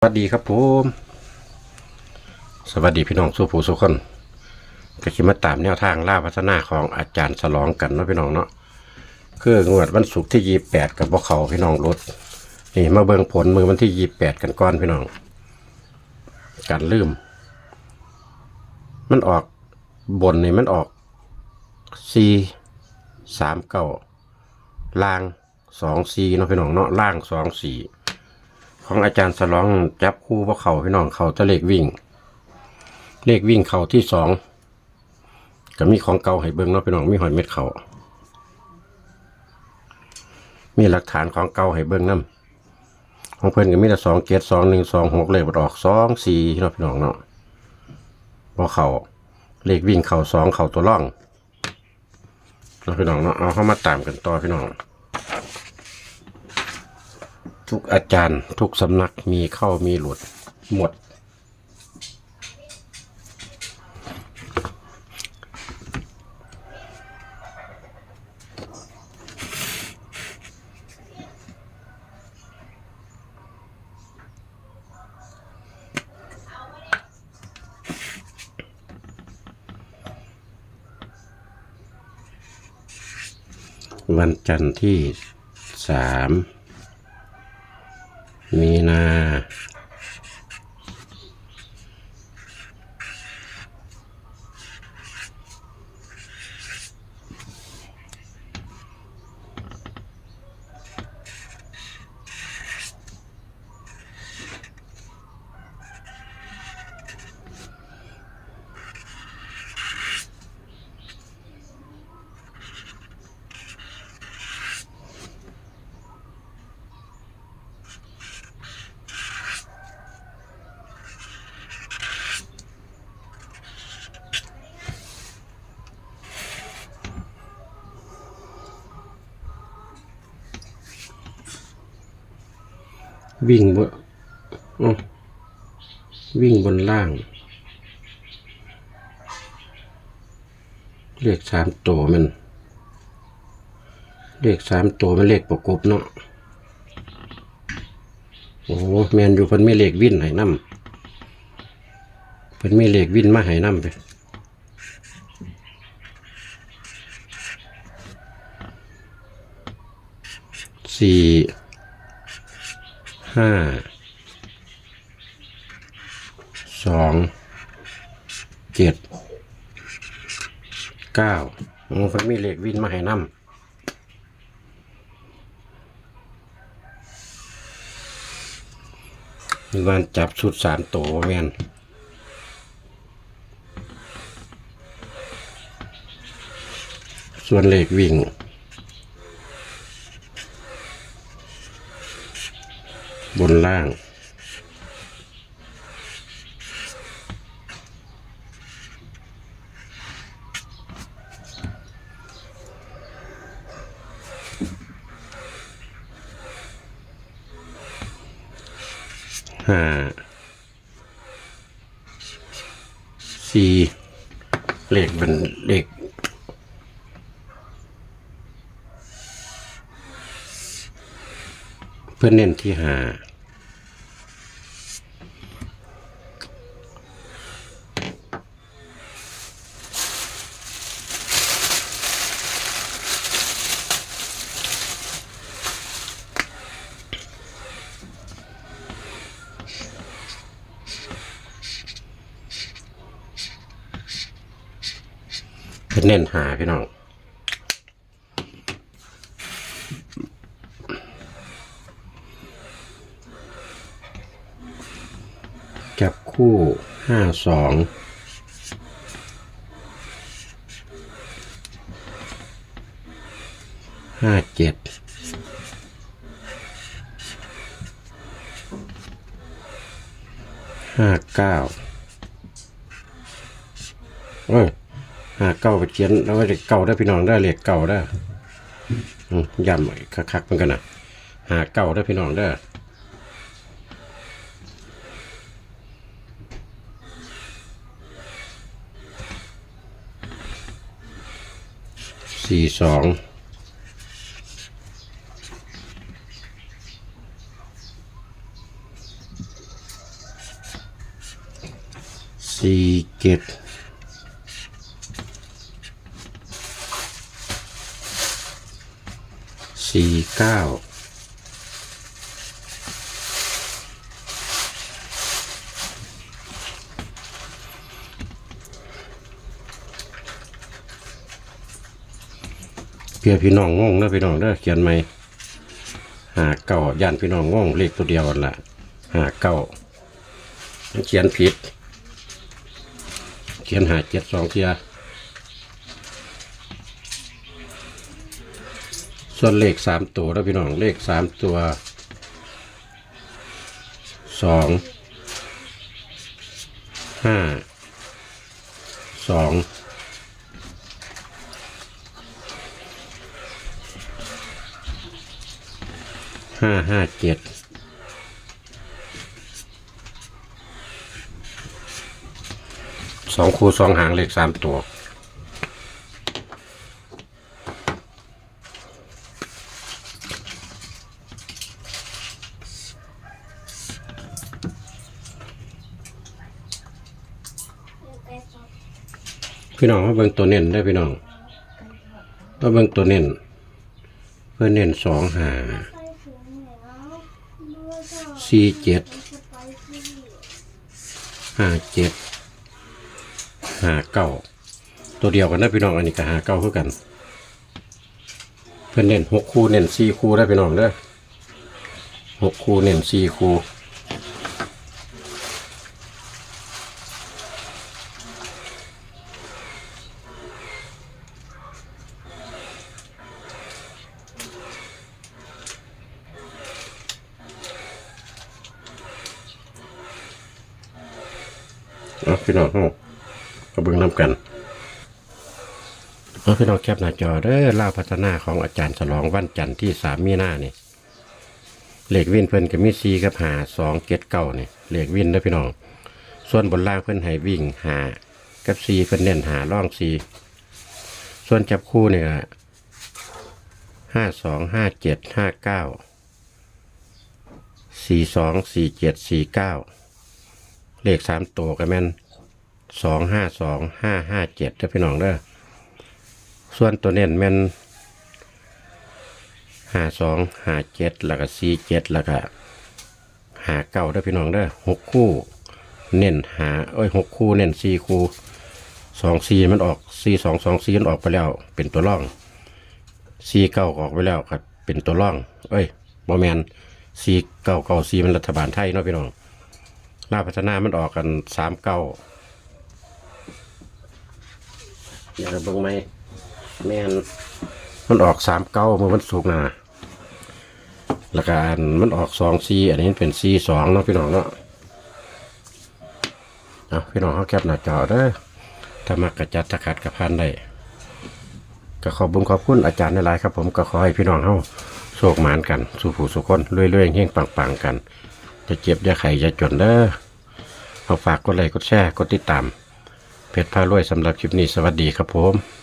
สวัสดีครับผมสวัสดีพี่น้องสู้ผู้สู้คนก็คิดมาตามแนวทางล่าพัฒนาของอาจารย์ฉลองกันเนาะพี่น้องเนาะคืองวดวันศุกร์ที่ยี่แปดกับพวกเขาพี่น้องรถนี่มาเบิ่งผลมือวันที่ยี่แปดกันก้อนพี่น้อง การลืม มันออกบนนี่มันออกสี่สามเก้าล่างสองสี่เนาะพี่น้องเนาะล่างสองสี่ ของอาจารย์สลองจับคู่พวกเขาพี่น้องเขาจะเลขวิ่ง เลขวิ่งเขาที่สองก็มีของเก่าให้เบิ้งเนาะพี่น้องมีหอยเม็ดเขามีหลักฐานของเก่าให้เบิ้งนํของเพิ่อนก็มีแต่สองเกตสองหนึ่งสองหกเลขบดออกสองสี่เนาะพี่น้องเนาะพอเขาเลขวิ่งเขาสองเขาตัวร่องเนาะพี่น้องเนาะเอาเข้ามาตามกันต่อพี่น้อง ทุกอาจารย์ทุกสำนักมีเข้ามีหลุดหมด วันจันทร์ที่สาม มีนา วิ่งบนอ้อวิ่งบนล่าง เลขสามตัวมัน เลขสามตัวมันเลขประกบเนาะโอ้แมนอยู่เพิ่นไม่เลขวิ่นให้นำเพิ่นไม่เลขวิ่นมาให้นำไปสี่ ห้าสองเจ็ดเก้าโอ้เพิ่นมีเลขวินมาให้นำมีวันจับชุดสามโตวแมนส่วนเลขวิ่ง บนล่าง ห้า สี่เลขเป็นเลขเพื่อเน้นที่ห้า เนเน้นหาพี่น้องจับคู่ห้าสองห้าเจ็ดห้าเก้า เก่าไปเขียนแล้วว่าเด็กเก่าได้พี่น้องได้เรียกเก่าได้อย้ำคักๆเหมือนกันนะหาเก่าได้พี่น้องได้สี่สองสี่เจ็ด สี่เก้าเพื่อพี่น้องงงนะพี่น้องเด้อเขียนไหมหาเก้าย่านพี่น้องงงเลขตัวเดียวกันละหาเก้าเขียนผิด เขียนหาเจ็ดสองเทีย ส่วนเลขสามตัวแล้วพี่น้องเลขสามตัวสองห้าสองห้าห้าเจ็ดสองคูสองหางเลขสามตัว พี่น้องมาเบิ่งตัวเน้นได้พี่น้องมาเบิ่งตัวเน้นเพื่อเน้นสองหาสี่เจ็ดห้าเจ็ดหาเก้าตัวเดียวกันนะพี่น้องอันนี้ก็หาเก้าคือกัน เพื่อนเน้นหกคู่เน้นสี่คู่ได้พี่น้องเด้อหกคู่เน้นสี่คู่ เอาพี่น้องเอาก็เบิ่งน้ำกันเอาพี่น้องแคปหน้าจอเด้อล่าพัฒนาของอาจารย์ฉลองวันจันทร์ที่สามมีนานี่เหล็กวินเพิ่นก็มีซีกับหาสองเจ็ดเก้านี่เหล็กวินเด้อพี่น้อง ส่วนบนล่างเพิ่นให้วิ่งหากับซีเพิ่นเน้นหาล่องซีส่วนจับคู่เนี่ยห้าสองห้าเจ็ดห้าเก้าสี่สองสี่เจ็ดสี่เก้า เลขสามตัวก็แม่นสองห้าสองห้าห้าเจ็ดเด้พี่น้องเด้อส่วนตัวเน้นแม่นห้าสองห้าเจ็ดแล้วก็สี่เจ็ดแล้วก็หาเก้าเด้อพี่น้องเด้อหกคู่ เน้นหาเอ้ยหกคู่เน้นสี่คู่สองสี่มันออกสี่สองสองสี่มันออกไปแล้ว เป็นตัวร่องสี่เก้าออกไปแล้วครับ เป็นตัวร่อง เอ้ยบอแมนสี่เก้าเก้าสี่มันรัฐบาลไทยเนาะพี่น้อง ลาพัฒนามันออกกันสามเก้าอยากจะเบิ่งไหมแม่นมันออกสามเก้าเมื่อวันศุกร์นะแล้วก็อันมันออกสองซีอันนี้เป็นซีสองเนาะพี่น้องเนาะเอาพี่น้องเขาแคปหน้าจอเด้อถ้ามักกระจัดตะขัดกระพันได้ก็ขอบบุญขอบคุณอาจารย์ในหลายครับผมก็ขอให้พี่น้องเขาโชคหมานกัน สู่ผู้สุขคนเรื่อยๆเฮงปังๆกัน จะเจ็บจะไข่จะจนเด้อเอาฝากกดไลค์กดแชร์กดติดตาม เพจพารวยสำหรับคลิปนี้สวัสดีครับผม